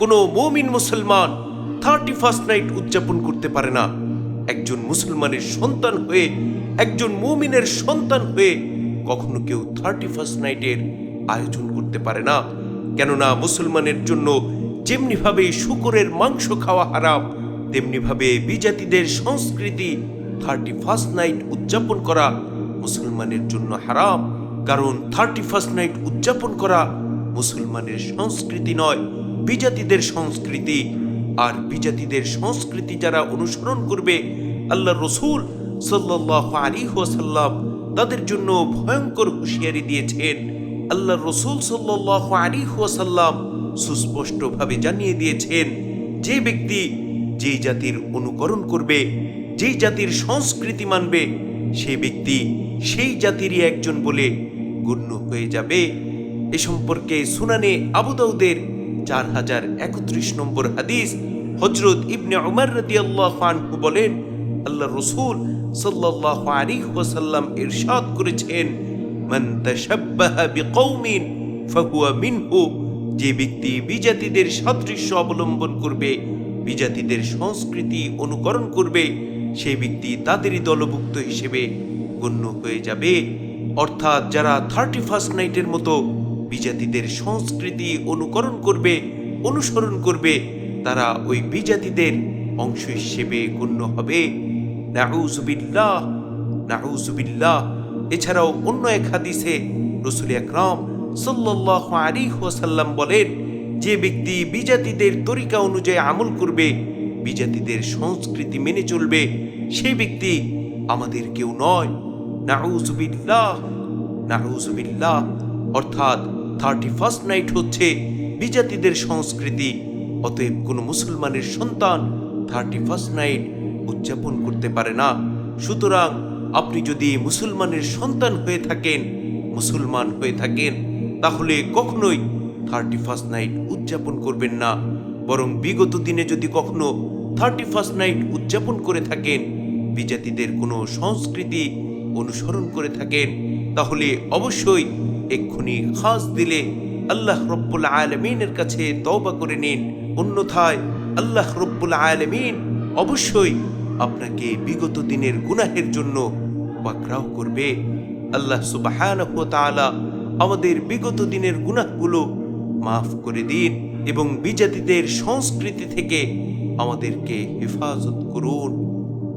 কোনো মমিন মুসলমান thirty first night উদযাপন করতে পারে না। একজন মুসলমানের সন্তান হয়ে, একজন মুমিনের সন্তান হয়ে কখনো কেউ থার্টি ফার্স্ট নাইটের আয়োজন করতে পারে না। কেননা মুসলমানের জন্য যেমনিভাবে শুকরের মাংস খাওয়া হারাম, তেমনিভাবে বিজাতিদের সংস্কৃতি থার্টি ফার্স্ট নাইট উদযাপন করা মুসলমানের জন্য হারাম। কারণ থার্টি ফার্স্ট নাইট উদযাপন করা মুসলমানের সংস্কৃতি নয় বিজাতিদের সংস্কৃতি আর বিজাতিদের সংস্কৃতি যারা অনুসরণ করবে আল্লাহ রসুল সাল্লাহ আলী তাদের জন্য ভয়ঙ্কর হুঁশিয়ারি দিয়েছেন। আল্লাহ রসুল সাল্লাহ আলী ওয়াসাল্লাম সুস্পষ্টভাবে জানিয়ে দিয়েছেন, যে ব্যক্তি যেই জাতির অনুকরণ করবে, যেই জাতির সংস্কৃতি মানবে সেই ব্যক্তি সেই জাতিরই একজন বলে গণ্য হয়ে যাবে। এ সম্পর্কে সুনানে আবু দাউদের চার হাজার একত্রিশ নম্বর হাদিস হজরত ইবনে উমর রদি আল্লাহ আনহু বলেন আল্লাহ রসুল সাল্লাহ আলী ওয়াসাল্লাম ইরশাদ করেছেন, মান তাশাব্বাহা বিকৌমিন ফাহুয়া মিনহু যে ব্যক্তি বিজাতিদের সাদৃশ্য অবলম্বন করবে, বিজাতিদের সংস্কৃতি অনুকরণ করবে সেই ব্যক্তি তাদেরই দলভুক্ত হিসেবে গণ্য হয়ে যাবে। অর্থাৎ যারা থার্টি ফার্স্ট নাইটের মতো বিজাতিদের সংস্কৃতি অনুকরণ করবে, অনুসরণ করবে, তারা ওই বিজাতিদের অংশ হিসেবে গণ্য হবে। নাউজুবিল্লাহ নাউজুবিল্লাহ এছাড়াও অন্য এক হাদিসে রসুল আকরাম সাল্লাহ আলী বলেন, যে ব্যক্তি বিজাতিদের তরিকা অনুযায়ী আমল করবে, বিজাতিদের সংস্কৃতি মেনে চলবে সেই ব্যক্তি আমাদের কেউ নয়। নাউজুবিল্লাহ নাউজুবিল্লাহ অর্থাৎ থার্টি ফার্স্ট নাইট হচ্ছে বিজাতিদের সংস্কৃতি। অতএব কোনো মুসলমানের সন্তান থার্টি ফার্স্ট নাইট উদযাপন করতে পারে না। সুতরাং আপনি যদি মুসলমানের সন্তান হয়ে থাকেন, মুসলমান হয়ে থাকেন, তাহলে কখনোই থার্টি ফার্স্ট নাইট উদযাপন করবেন না। বরং বিগত দিনে যদি কখনো থার্টি ফার্স্ট নাইট উদযাপন করে থাকেন, বিজাতিদের কোনো সংস্কৃতি অনুসরণ করে থাকেন, তাহলে অবশ্যই এক্ষুনি খাস দিলে আল্লাহ রব্বুল আলমিনের কাছে তওবা করে নিন। অন্যথায় আল্লাহ রব্বুল আলমিন অবশ্যই আপনাকে বিগত দিনের গুনাহের জন্য পাকড়াও করবে। আল্লাহ সুবাহ আমাদের বিগত দিনের গুনাহগুলো মাফ করে দিন এবং বিজাতিদের সংস্কৃতি থেকে আমাদেরকে হেফাজত করুন।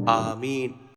আমিন।